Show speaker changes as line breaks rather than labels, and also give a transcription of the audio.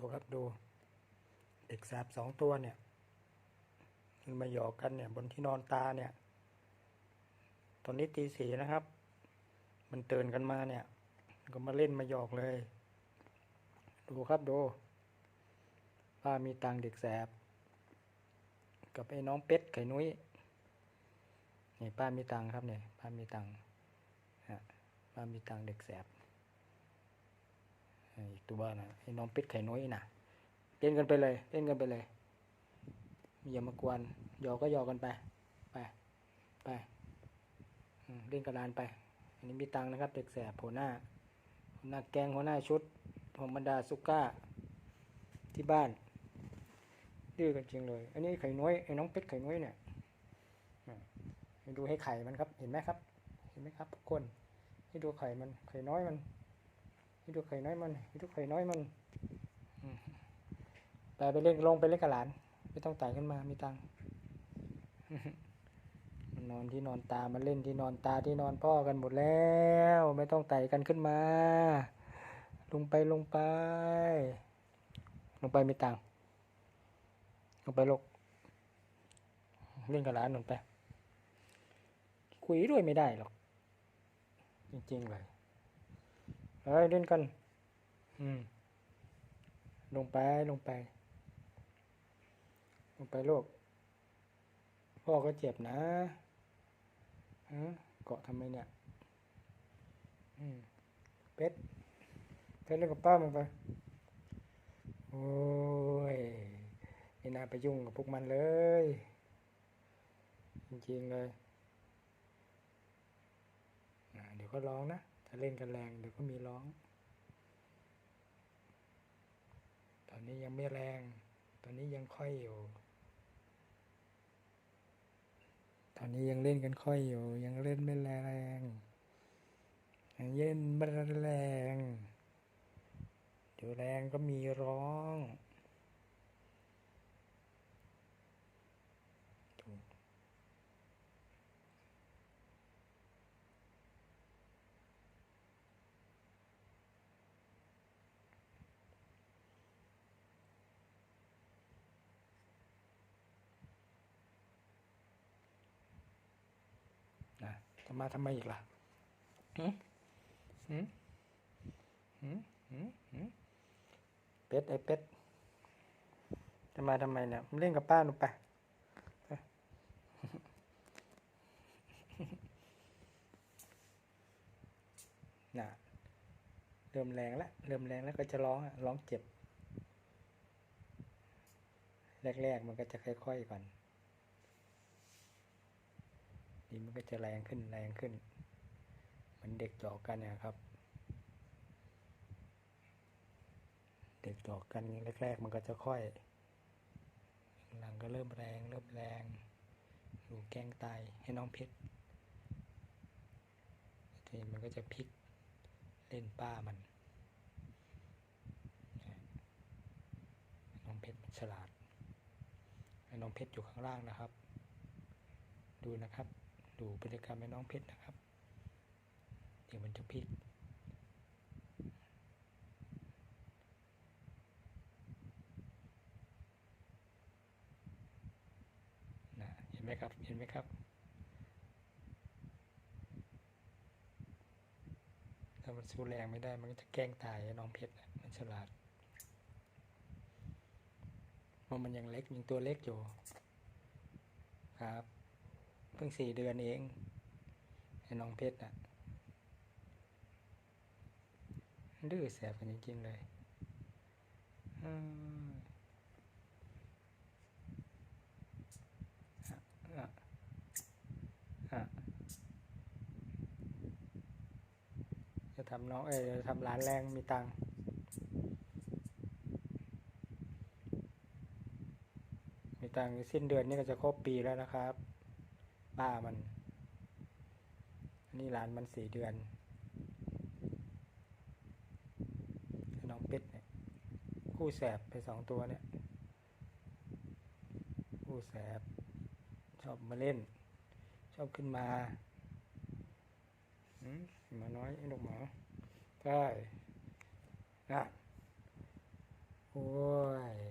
ดูครับดู เด็กแสบสองตัวเนี่ยมันมาหยอกกันเนี่ย บนที่นอนตาเนี่ย ตอนนี้ตีสี่นะครับ มันตื่นกันมาเนี่ย ก็มาเล่นมาหยอกเลย ดูครับดูป้ามีตังเด็กแสบ กับไอ้น้องเป็ดไข่นุ้ยนี่ป้ามีตังครับเนี่ยป้ามีตังฮะป้ามีตังเด็กแสบ อีกตัวนะไอ้น้องเป็ดไข่นุ้ยนะเล่นกันไปเลยเล่นกันไปเลยอย่ามากวนยอก็ยอกกันไป ไปไปเล่นกระดานไป อันนี้มีตังนะครับ เด็กแสบหัวหน้าหัวหน้าแกงหัวหน้าชุดของบรรดาซุก้า ที่บ้านดื้อกันจริงเลย อันนี้ไข่น้อยไอ้น้องเป็ดไข่น้อยเนี่ยอ่าดูให้ไข่มันครับ เห็นไหมครับ เห็นไหมครับทุกคนให้ดูไข่มันไข่น้อยมัน ให้ดูไข่น้อยมันให้ดูไข่น้อยมันอืมไปไปเล่นลงไปเล่นกับหลานไม่ต้องไต่ขึ้นมามีตังมันนอนที่นอนตา มันเล่นที่นอนตาที่นอนพ่อกันหมดแล้ว ไม่ต้องไต่กันขึ้นมา ลงไปลงไป ลงไปมีตังลงไปลกเล่นกับหลานนนไป คุยด้วยไม่ได้หรอก จริงๆเลย เฮ้ยเล่นกันอืมลงไปลงไป ลงไปลูกพ่อก็เจ็บนะฮะเกาะทำไมเนี่ยอืมเป็ดเป็ดเล่นกับป้ามึงไป โอ้ยไม่น่าไปยุ่งกับพวกมันเลย จริงๆเลย เดี๋ยวก็ร้องนะ ถ้าเล่นกันแรงเดี๋ยวก็มีร้อง ตอนนี้ยังไม่แรง ตอนนี้ยังค่อยอยู่ ตอนนี้ยังเล่นกันค่อยอยู่ ยังเล่นไม่แรงยังเล่นไม่แรงเดี๋ยวแรงก็มีร้อง จะมาทำไมอีกล่ะหืมหืมหืมหืมหืมเป็ดไอ้เป็ดจะมาทำไมเนี่ยมันเล่นกับป้าหนูไปไปน่ะเริ่มแรงแล้วเริ่มแรงแล้วก็จะร้องอะร้องเจ็บ แรกๆมันก็จะค่อยๆก่อน นี่มันก็จะแรงขึ้นแรงขึ้นเหมือนเด็กหยอกกันนะครับ เด็กหยอกกันแรกๆมันก็จะค่อย หลังก็เริ่มแรงเริ่มแรงหนูแกงตายให้น้องเพชรทีนี้มันก็จะพลิกเล่นป้ามัน น้องเพชรมันฉลาดน้องเพชรอยู่ข้างล่างนะครับ ดูนะครับ ดูพฤติกรรมให้น้องเพชรนะครับ เดี๋ยวมันจะพลิก นะเห็นไหมครับ เห็นไหมครับถ้ามันสู้แรงไม่ได้มันก็จะแกล้งตายน้องเพชรน่ะมันฉลาดเพราะมันยังเล็กยังตัวเล็กอยู่ครับ เพิ่งสี่เดือนเองไอ้น้องเพชรน่ะดื้อแสบกันจริงๆเลยอะอะจะทำน้องเอ้ยจะทำร้านแรงมีตังค์มีตังค์สิ้นเดือนนี้ก็จะครบปีแล้วนะครับ ป้ามันนนี้หลานมันสี่เดือนน้องเป็ดเนี่ยคู่แสบไปสองตัวเนี่ย คู่แสบ ชอบมาเล่น ชอบขึ้นมาหมาน้อยไอ้ลูกหมาใช่นะโอ้โอ้